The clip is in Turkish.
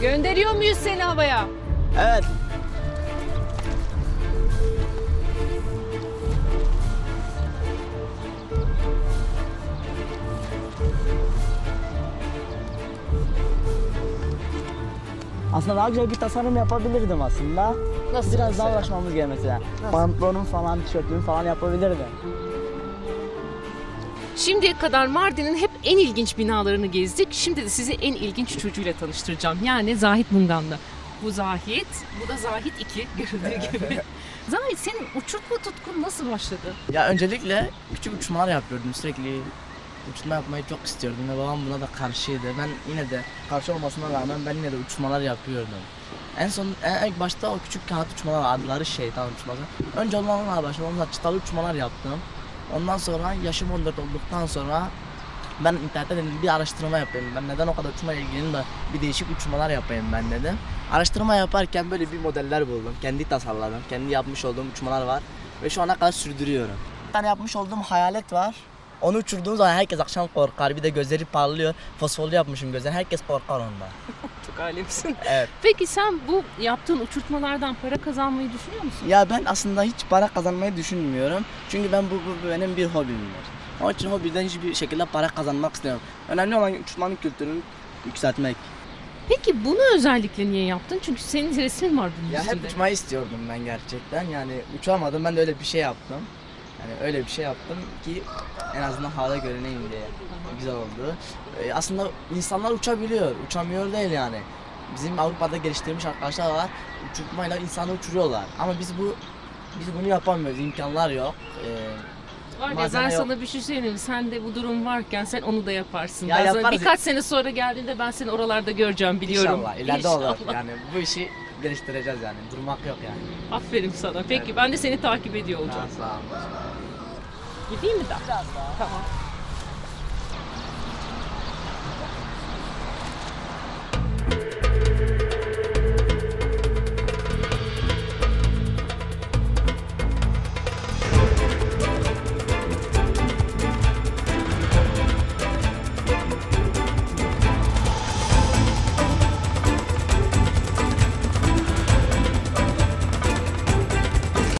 Gönderiyor muyuz seni havaya? Evet. Aslında daha güzel bir tasarım yapabilirdim aslında. Nasıl Biraz daha mesela? uğraşmamız gerekiyor mesela. Pantolonum falan, tişörtümü falan yapabilirdim. Şimdiye kadar Mardin'in hep en ilginç binalarını gezdik. Şimdi de sizi en ilginç çocuğuyla tanıştıracağım. Yani Zahit Munganlı. Bu Zahit, bu da Zahit 2 görüldüğü gibi. Zahit senin uçurtma tutkun nasıl başladı? Ya öncelikle küçük uçmalar yapıyordum sürekli. Uçma yapmayı çok istiyordum ve babam buna da karşıydı. Ben yine de karşı olmasına rağmen ben yine de uçmalar yapıyordum. En son en ilk başta o küçük kağıt uçmalar adları şeytan uçması. Önce onlarla başladım. Ondan çıtalı uçmalar yaptım. Ondan sonra yaşım 14 olduktan sonra ben internette dedim bir araştırma yapayım. Ben neden o kadar uçmaya ilgiliyim de bir değişik uçmalar yapayım ben dedim. Araştırma yaparken böyle bir modeller buldum. Kendi tasarladım. Kendi yapmış olduğum uçmalar var. Ve şu ana kadar sürdürüyorum. Bir tane yapmış olduğum hayalet var. Onu uçurduğum zaman herkes akşam korkar. Bir de gözleri parlıyor. Fosforlu yapmışım gözleri. Herkes korkar ondan. Çok alemsin. Evet. Peki sen bu yaptığın uçurtmalardan para kazanmayı düşünüyor musun? Ya ben aslında hiç para kazanmayı düşünmüyorum. Çünkü ben bu, bu benim bir hobimdir. Onun için hobiden hiçbir şekilde para kazanmak istemiyorum. Önemli olan uçmanın kültürünü yükseltmek. Peki bunu özellikle niye yaptın? Çünkü senin resmin var bunun Ya üstünde. hep uçmayı istiyordum ben gerçekten. Yani uçamadım ben de öyle bir şey yaptım. Yani öyle bir şey yaptım ki en azından havada görüneyim diye. Güzel oldu. Ee, aslında insanlar uçabiliyor. Uçamıyor değil yani. Bizim Avrupa'da geliştirmiş arkadaşlar var. Uçurtmayla insanı uçuruyorlar. Ama biz bu biz bunu yapamıyoruz. İmkanlar yok. Ee, Var ya ben yok. sana bir şey söyleyeyim. Sen de bu durum varken sen onu da yaparsın. Ya yaparız. birkaç sene sonra geldiğinde ben seni oralarda göreceğim biliyorum. İnşallah ileride İnşallah. olur. Yani bu işi geliştireceğiz yani. Durmak yok yani. Aferin sana. Peki ben de seni takip ediyor olacağım. Ha, sağ 你听不到看好